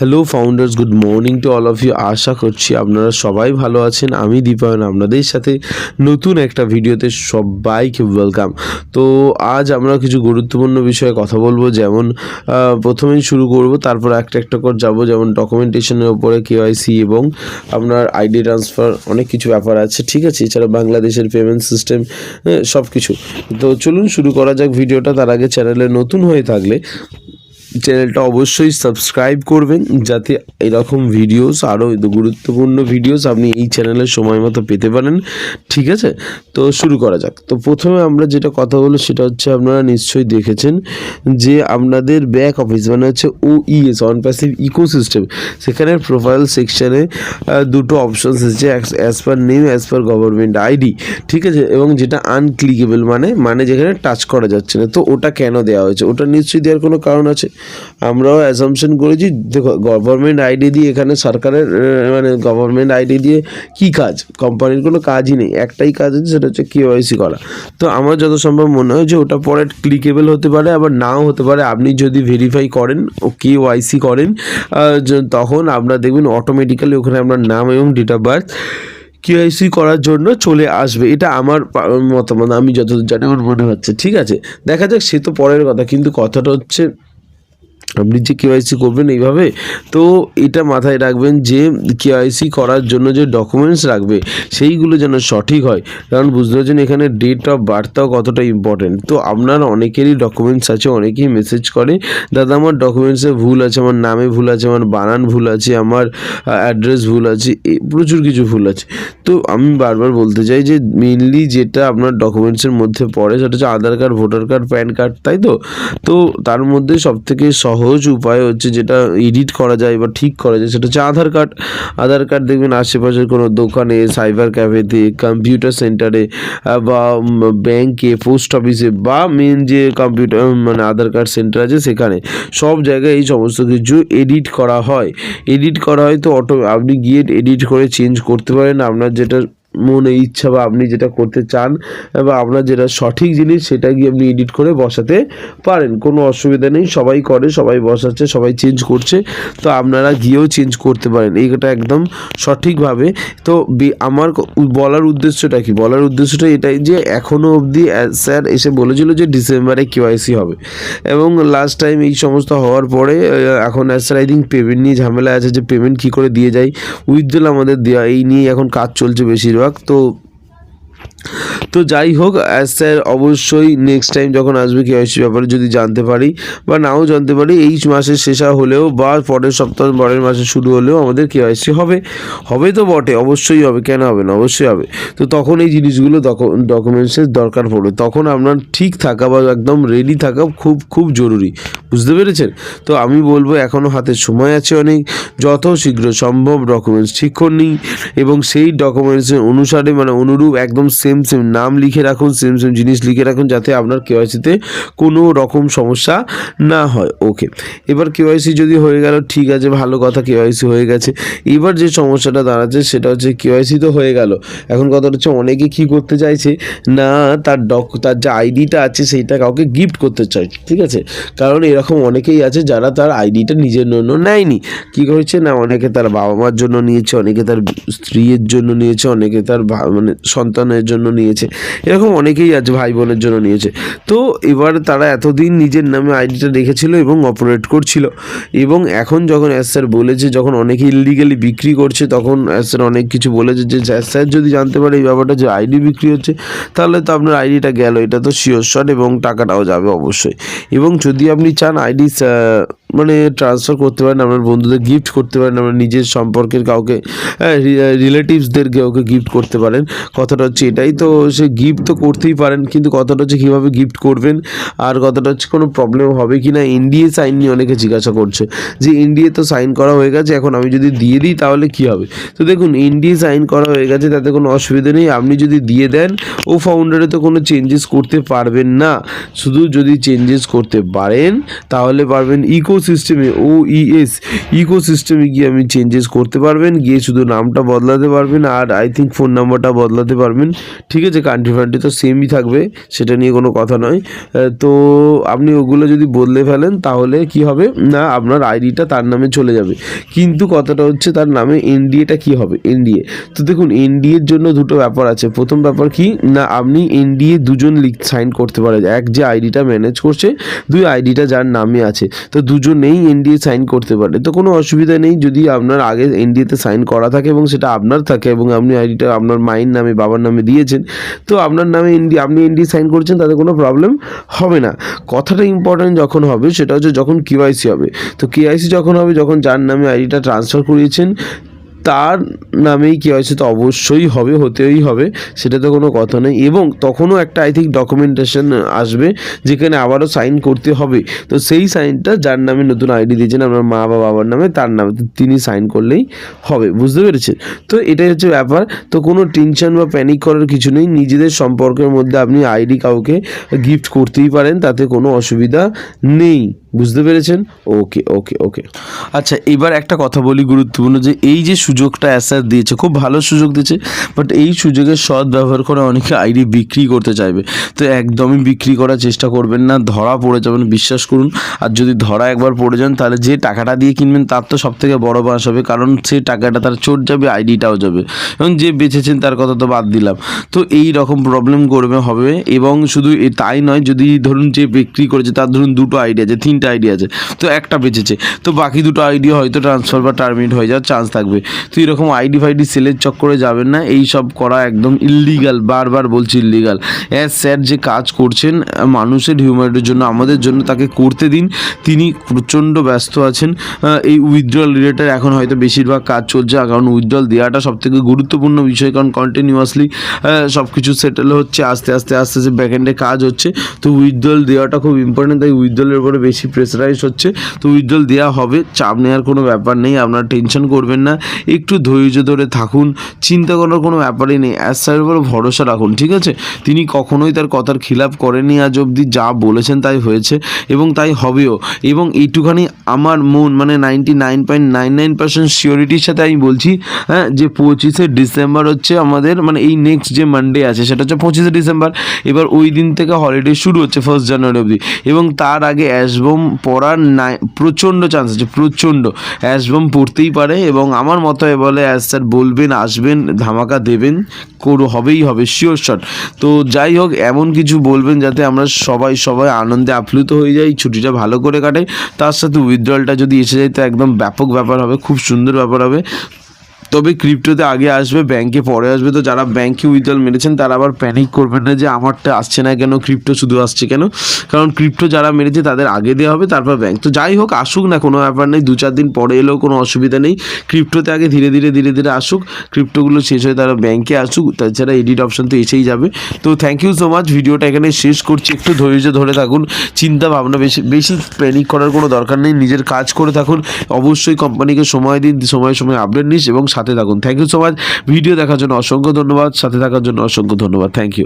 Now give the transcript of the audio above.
Hello founders good morning to all of you আশা করছি আপনারা সবাই ভালো আছেন। আমি দীপায়ন, আপনাদের সাথে নতুন একটা ভিডিওতে সবাইকে ওয়েলকাম তো আজ আমরা কিছু গুরুত্বপূর্ণ বিষয়ে কথা বলব, যেমন প্রথমেই শুরু করব, তারপর একটা একটা করে যাব, যেমন ডকুমেন্টেশনের উপরে কেওয়াইসি এবং আপনার আইডি ট্রান্সফার অনেক কিছু ব্যাপার আছে, ঠিক আছে? এছাড়া বাংলাদেশের পেমেন্ট সিস্টেম সব কিছু তো চলুন শুরু করা যাক ভিডিওটা। তার আগে চ্যানেলে নতুন হয়ে থাকলে চ্যানেলটা অবশ্যই সাবস্ক্রাইব করবেন, যাতে এরকম ভিডিওস আরও গুরুত্বপূর্ণ ভিডিওস আপনি এই চ্যানেলে সময় মতো পেতে পারেন, ঠিক আছে? তো শুরু করা যাক। তো প্রথমে আমরা যেটা কথা বলো সেটা হচ্ছে আপনারা নিশ্চয়ই দেখেছেন যে আপনাদের ব্যাক অফিস মানে হচ্ছে ও ইএস অন প্যাসিভ ইকোসিস্টেম সেখানে প্রোফাইল সেকশানে দুটো অপশনস এসেছে as per name as per government ID ঠিক আছে? এবং যেটা আনক্লিকেবল মানে মানে যেখানে টাচ করা যাচ্ছে না। তো ওটা কেন দেওয়া হয়েছে? ওটা নিশ্চয়ই দেওয়ার কোনো কারণ আছে? আমরাও অ্যাসামশন করেছি, দেখো গভর্নমেন্ট আইডি দিয়ে এখানে সরকারের মানে গভর্নমেন্ট আইডি দিয়ে কি কাজ? কোম্পানির কোনো কাজই নেই, একটাই কাজ আছে সেটা হচ্ছে কেওয়াইসি করা। তো আমার যত সম্ভব মনে হয় যে ওটা পরে ক্লিকেবল হতে পারে, আবার নাও হতে পারে। আপনি যদি ভেরিফাই করেন, ও কেওয়াইসি করেন তখন আপনারা দেখবেন অটোমেটিক্যালি ওখানে আপনার নাম এবং ডেট অফ বার্থ কেওয়াইসি করার জন্য চলে আসবে। এটা আমার মতামত, আমি যতদূর জানি, আমার মনে হচ্ছে। ঠিক আছে? দেখা যাক, সে তো পরের কথা, কিন্তু কথাটা হচ্ছে আপনি যে কেওয়াইসি করবেন এইভাবে, তো এটা মাথায় রাখবেন যে কেওয়াইসি করার জন্য যে ডকুমেন্টস রাখবে, সেইগুলো যেন সঠিক হয়। কারণ বুঝতে পারছেন এখানে ডেট অফ বার্থটাও কতটা ইম্পর্টেন্ট তো আপনার অনেকেরই ডকুমেন্টস আছে, অনেকেই মেসেজ করে, দাদা, আমার ডকুমেন্টসে ভুল আছে, আমার নামে ভুল আছে, আমার বানান ভুল আছে, আমার অ্যাড্রেস ভুল আছে প্রচুর কিছু ভুল আছে। তো আমি বারবার বলতে চাই যে মেনলি যেটা আপনার ডকুমেন্টসের মধ্যে পড়ে, সেটা হচ্ছে Aadhaar card voter card PAN card তাই তো? তো তার মধ্যে সবথেকে সহজ উপায় হচ্ছে যেটা এডিট করা যায় বা ঠিক করা যায়, সেটা হচ্ছে আধার কার্ড আধার কার্ড দেখবেন আশেপাশের কোনো দোকানে সাইবার ক্যাফেতে কম্পিউটার সেন্টারে বা ব্যাংকে পোস্ট অফিসে বা মেন যে কম্পিউটার মানে আধার কার্ড সেন্টার আছে সেখানে। সব জায়গায় এই সমস্ত কিছু এডিট করা হয়। এডিট করা হয় তো অটো, আপনি গিয়ে এডিট করে চেঞ্জ করতে পারেন। আপনার যেটা মনে ইচ্ছা বা আপনি যেটা করতে চান বা আপনার যেটা সঠিক জিনিস সেটা গিয়ে আপনি এডিট করে বসাতে পারেন। কোনো অসুবিধা নেই, সবাই করে, সবাই বসাচ্ছে, সবাই চেঞ্জ করছে। তো আপনারা গিয়েও চেঞ্জ করতে পারেন। এইটা একদম সঠিকভাবে। তো আমার বলার উদ্দেশ্যটা কি? বলার উদ্দেশ্যটা এটাই যে এখনও অবধি স্যার এসে বলেছিল যে ডিসেম্বরে কেওয়াইসি হবে। এবং লাস্ট টাইম এই সমস্ত হওয়ার পরে এখন স্যার আই থিঙ্ক পেমেন্ট নিয়ে ঝামেলা আছে যে পেমেন্ট কী করে দিয়ে যায়। উইথড্রল আমাদের দেওয়া এই নিয়ে এখন কাজ চলছে বেশিরভাগ। তো তো যাই হোক স্যার অবশ্যই নেক্সট টাইম যখন আসবে কেওয়াইসি ব্যাপারে যদি জানতে পারি বা নাও জানতে পারি, এই মাসের শেষা হলেও বা পরের সপ্তাহ, পরের মাসে শুরু হলেও আমাদের কেওয়াইসি হবে। হবে তো বটে, অবশ্যই হবে। কেন হবে না? অবশ্যই হবে। তো তখন এই জিনিসগুলো ডকুমেন্টসের দরকার পড়বে। তখন আপনার ঠিক থাকা বা একদম রেডি থাকা খুব খুব জরুরি। বুঝতে পেরেছেন? তো আমি বলব এখনও হাতে সময় আছে অনেক। যত শীঘ্র সম্ভব ডকুমেন্টস ঠিক করে নিন এবং সেই ডকুমেন্টসের অনুসারে মানে অনুরূপ একদম সেম সেম নাম লিখে রাখুন সেম সেম জিনিস লিখে রাখুন যাতে আপনার কেওয়াইসিতে কোনো রকম সমস্যা না হয়। ওকে এবার কেওয়াইসি যদি হয়ে গেল, ঠিক আছে, ভালো কথা কেওয়াইসি হয়ে গেছে। এবার যে সমস্যাটা দাঁড়াচ্ছে, সেটা হচ্ছে কেওয়াইসি তো হয়ে গেল। এখন কথা হচ্ছে অনেকে কি করতে চাইছে? না, তার ডক তার যে আইডিটা আছে, সেইটা কাউকে গিফট করতে চায় ঠিক আছে? কারণ এরকম অনেকেই আছে যারা তার আইডিটা নিজের জন্য নেয়নি। কি করেছে না, অনেকে তার বাবা মার জন্য নিয়েছে, অনেকে তার স্ত্রীর জন্য নিয়েছে, অনেকে তার মানে সন্তানের জন্য নিয়েছে। এরকম অনেকেই আছে ভাই বোনের জন্য নিয়েছে। তো এবার তারা এতদিন নিজের নামে আইডিটা রেখেছিল এবং অপারেট করছিল। এবং এখন যখন অ্যাস স্যার বলেছে, যখন অনেকে ইলিগালি বিক্রি করছে, তখন অ্যাস স্যার অনেক কিছু বলেছে যে এস স্যার যদি জানতে পারে এই ব্যাপারটা যে আইডি বিক্রি হচ্ছে, তাহলে তো আপনার আইডিটা গেল। এটা তো শিওর শট এবং টাকাটাও যাবে অবশ্যই। এবং যদি আপনি চান আইডি মানে ট্রান্সফার করতে পারেন, আপনার বন্ধুদের গিফট করতে পারেন, আপনার নিজের সম্পর্কের কাউকে রিলেটিভসদের কাউকে গিফট করতে পারেন। কথাটা হচ্ছে এটাই তো, সে গিফট তো করতেই পারেন, কিন্তু কথাটা হচ্ছে কীভাবে গিফট করবেন, আর কথাটা হচ্ছে কোনো প্রবলেম হবে কি না এনডিএ সাইন নিয়ে অনেকে জিজ্ঞাসা করছে, যে এনডিএ তো সাইন করা হয়ে গেছে, এখন আমি যদি দিয়ে দিই তাহলে কি হবে? তো দেখুন এনডিএ সাইন করা হয়ে গেছে, তাতে কোনো অসুবিধা নেই, আপনি যদি দিয়ে দেন, ও ফাউন্ডারে তো কোনো চেঞ্জেস করতে পারবেন না। শুধু যদি চেঞ্জেস করতে পারেন, তাহলে পারবেন ইকো সিস্টেমে ও ইএস ইকো সিস্টেমে গিয়ে আপনি চেঞ্জেস করতে পারবেন, গিয়ে শুধু নামটা বদলাতে পারবেন আর আই থিঙ্ক ফোন নাম্বারটা বদলাতে পারবেন। ঠিক আছে কান্ট্রি ফান্ট্রি তো সেমই থাকবে, সেটা নিয়ে কোনো কথা নয়। তো আপনি ওগুলো যদি বদলে ফেলেন, তাহলে কি হবে? না, আপনার আইডিটা তার নামে চলে যাবে। কিন্তু কথাটা হচ্ছে তার নামে এনডিএটা কি হবে? এনডিএ তো দেখুন এনডিএর জন্য দুটো ব্যাপার আছে। প্রথম ব্যাপার কি? না, আপনি এনডিএ দুজন লিখ সাইন করতে পারেন। এক যে আইডিটা ম্যানেজ করছে, দুই আইডিটা যার নামে আছে। তো দুজনেই এনডিএ সাইন করতে পারে। তো কোনো অসুবিধা নেই, যদি আপনার আগে এনডিএতে সাইন করা থাকে এবং সেটা আপনার থাকে এবং আপনি আইডিটা আপনার মায়ের নামে, বাবার নামে দিয়েছেন, তো আপনার নামে এনডি আপনি এনডিএ সাইন করছেন, তাতে কোনো প্রবলেম হবে না। কথাটা ইম্পর্টেন্ট যখন হবে, সেটা হচ্ছে যখন কেওয়াইসি হবে। তো কেওয়াইসি যখন হবে, যখন যার নামে আইডিটা ট্রান্সফার করিয়েছেন তার নামেই কেওয়াইসি তো অবশ্যই হবে, হতেই হবে, সেটা তো কোনো কথা নেই। এবং তখনও একটা আই থিঙ্ক ডকুমেন্টেশন আসবে, যেখানে আবারও সাইন করতে হবে। তো সেই সাইনটা যার নামে নতুন আইডি দিয়েছেন, আপনার মা বা বাবার নামে, তার নামে তিনি সাইন করলেই হবে, বুঝতে পেরেছেন? তো এটাই হচ্ছে ব্যাপার, তো কোনো টেনশন বা প্যানিক করার কিছু নেই, নিজেদের সম্পর্কের মধ্যে আপনি আইডি কাউকে গিফট করতেই পারেন, তাতে কোনো অসুবিধা নেই। বুঝতে পেরেছেন? ওকে ওকে ওকে আচ্ছা এবার একটা কথা বলি গুরুত্বপূর্ণ যে এই যে সুযোগটা অ্যাসার দিয়েছে, খুব ভালো সুযোগ দিয়েছে বাট এই সুযোগের সৎ ব্যবহার করে অনেকে আইডি বিক্রি করতে চাইবে। তো একদমই বিক্রি করার চেষ্টা করবেন না, ধরা পড়ে যাবেন, বিশ্বাস করুন। আর যদি ধরা একবার পড়ে যান, তাহলে যে টাকাটা দিয়ে কিনবেন, তার তো সব থেকে বড় বাস হবে, কারণ সেই টাকাটা তার চোট যাবে আইডিটাও যাবে। এবং যে বেঁচেছেন, তার কথা তো বাদ দিলাম। তো এই রকম প্রবলেম করবে, হবে। এবং শুধু তাই নয়, যদি ধরুন যে বিক্রি করেছে, তার ধরুন দুটো আইডি আছে, তিনটা আইডি আছে। তো একটা বেঁচেছে। তো বাকি দুটো আইডি হয়তো ট্রান্সফার বা টার্মিনেট হয়ে যাওয়ার চান্স থাকবে। তো এরকম আইডি ফাইডি সেলের চক্করে যাবেন না। এই সব করা একদম ইল্লিগাল বারবার বলছি ইল্লিগাল অ্যাজ স্যার যে কাজ করছেন, মানুষের হিউম্যানিটির জন্য, আমাদের জন্য তাকে করতে দিন। তিনি প্রচণ্ড ব্যস্ত আছেন। এই উইথড্রল রিলেটেড এখন হয়তো বেশিরভাগ কাজ চলছে। কারণ উইথড্রল দেওয়াটা সব থেকে গুরুত্বপূর্ণ বিষয়। কারণ কন্টিনিউয়াসলি সব কিছু সেটেল হচ্ছে, আস্তে আস্তে আস্তে আস্তে ব্যাকএন্ডে কাজ হচ্ছে। তো উইথড্রল দেওয়াটা খুব ইম্পর্টেন্ট তাই উইথড্রলের উপরে বেশি প্রেসারাইজ হচ্ছে, তো উইথড্রল দেওয়া হবে, চাপ নেওয়ার কোনো ব্যাপার নেই, আপনারা টেনশন করবেন না, একটু ধৈর্য ধরে থাকুন, চিন্তা করার কোনো ব্যাপারই নেই অ্যাজ স্যারের উপর ভরসা রাখুন, ঠিক আছে? তিনি কখনোই তার কথার খিলাপ করেনি আজ অবধি যা বলেছেন তাই হয়েছে, এবং তাই হবেও, এবং এইটুখানি আমার মন মানে ninety nine point nine nine percent সিওরিটির সাথে আমি বলছি হ্যাঁ যে পঁচিশে ডিসেম্বর হচ্ছে আমাদের মানে এই নেক্সট যে মানডে আছে, সেটা হচ্ছে পঁচিশে ডিসেম্বর, এবার ওই দিন থেকে হলিডে শুরু হচ্ছে ফার্স্ট জানুয়ারি অবধি, এবং তার আগে অ্যাসবোম পড়ার নাই, প্রচণ্ড চান্স আছে, প্রচণ্ড। অ্যাসবোম পড়তেই পারে এবং আমার মতো বলে অ্যাজ স্যার বলবেন, আসবেন, ধামাকা দেবেন, করো, হবেই হবে শিওর শট তো যাই হোক, এমন কিছু বলবেন যাতে আমরা সবাই সবাই আনন্দে আপ্লুত হয়ে যাই, ছুটিটা ভালো করে কাটাই। তার সাথে উইথড্রলটা যদি এসে যায়, তো একদম ব্যাপক ব্যাপার হবে, খুব সুন্দর ব্যাপার হবে। তবে ক্রিপ্টোতে আগে আসবে ব্যাংকে পরে আসবে। তো যারা ব্যাংকে উইথড্রল মেরেছেন, তারা আবার প্যানিক করবেন না যে আমারটা আসছে না কেন ক্রিপ্টো শুধু আসছে কেন? কারণ ক্রিপ্টো যারা মেরেছে, তাদের আগে দেওয়া হবে, তারপর ব্যাংক তো যাই হোক, আসুক না, কোনো ব্যাপার নেই। দু চার দিন পরে এলেও কোনো অসুবিধা নেই। ক্রিপ্টোতে আগে ধীরে ধীরে ধীরে ধীরে আসুক। ক্রিপ্টোগুলো শেষ হয়ে তারা ব্যাংকে আসুক। তাছাড়া এডিট অপশন তো এসেই যাবে। তো থ্যাংক ইউ সো মাচ ভিডিওটা এখানে শেষ করছি। একটু ধৈর্য ধরে থাকুন। চিন্তা ভাবনা বেশি বেশি প্যানিক করার কোনো দরকার নেই। নিজের কাজ করে থাকুন। অবশ্যই কোম্পানিকে সময় দিন, সময় সময় আপডেট নিস এবং সাথে থাকুন। Thank you so much video দেখার জন্য অসংখ্য ধন্যবাদ। সাথে থাকার জন্য অসংখ্য ধন্যবাদ। Thank you